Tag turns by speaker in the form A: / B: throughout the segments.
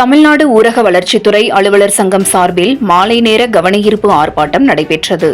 A: தமிழ்நாடு ஊரக வளர்ச்சித்துறை அலுவலர் சங்கம் சார்பில் மாலை நேர கவனஈர்ப்பு ஆர்ப்பாட்டம் நடைபெற்றது.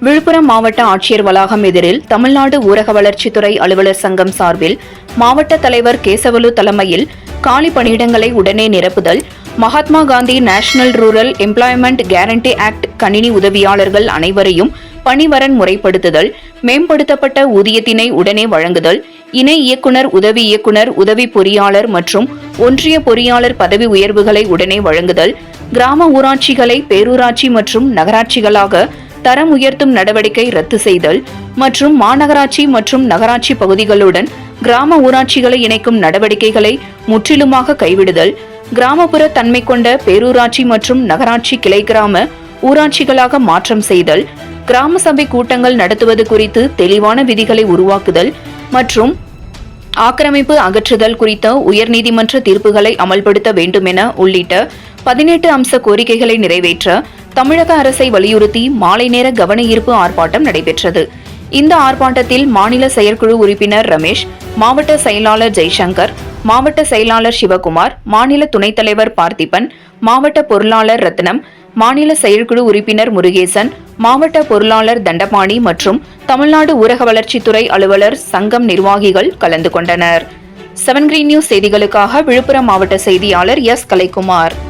A: விழுப்புரம் மாவட்ட ஆட்சியர் வளாகம் எதிரில் தமிழ்நாடு ஊரக வளர்ச்சித்துறை அலுவலர் சங்கம் சார்பில் மாவட்ட தலைவர் கேசவலு தலைமையில் காலி பணியிடங்களை உடனே நிரப்புதல் Mahatma Gandhi national rural employment guarantee act கணினி உதவியாளர்கள் அனைவரையும் பணிவரன் முறைப்படுத்துதல் மேம்படுத்தப்பட்ட ஊதியத்தினை உடனே வழங்குதல் இணை இயக்குனர் உதவி இயக்குனர் உதவி பொறியாளர் மற்றும் ஒன்றிய பொறியாளர் பதவி உயர்வுகளை உடனே வழங்குதல் கிராம ஊராட்சிகளை பேரூராட்சி மற்றும் நகராட்சிகளாக தரம் உயர்த்தும் நடவடிக்கை ரத்து செய்தல் மற்றும் மாநகராட்சி மற்றும் நகராட்சி பகுதிகளுடன் கிராம ஊராட்சிகளை இணைக்கும் நடவடிக்கைகளை முற்றிலுமாக கைவிடுதல் கிராமப்புற தன்மை கொண்ட பேரூராட்சி மற்றும் நகராட்சி கிளை கிராம ஊராட்சிகளாக மாற்றம் செய்தல் கிராம சபை கூட்டங்கள் நடத்துவது குறித்து தெளிவான விதிகளை உருவாக்குதல் மற்றும் ஆக்கிரமிப்பு அகற்றுதல் குறித்த உயர்நீதிமன்ற தீர்ப்புகளை அமல்படுத்த வேண்டும் என உள்ளிட்ட பதினெட்டு அம்ச கோரிக்கைகளை நிறைவேற்ற தமிழக அரசை வலியுறுத்தி மாலை நேர கவன ஈர்ப்பு ஆர்ப்பாட்டம் நடைபெற்றது. இந்த ஆர்ப்பாட்டத்தில் மாநில செயற்குழு உறுப்பினர் ரமேஷ் மாவட்ட செயலாளர் ஜெய்சங்கர் மாவட்ட செயலாளர் சிவகுமார் மாநில துணைத் தலைவர் பார்த்திபன் மாவட்ட பொருளாளர் ரத்னம் மாநில செயற்குழு உறுப்பினர் முருகேசன் மாவட்ட பொருளாளர் தண்டபாணி மற்றும் தமிழ்நாடு ஊரக வளர்ச்சித்துறை அலுவலர் சங்கம் நிர்வாகிகள் கலந்து கொண்டனர். செவன் கிரீன் நியூஸ் செய்திகளுக்காக விழுப்புரம் மாவட்ட செய்தியாளர் எஸ். கலைக்குமார்.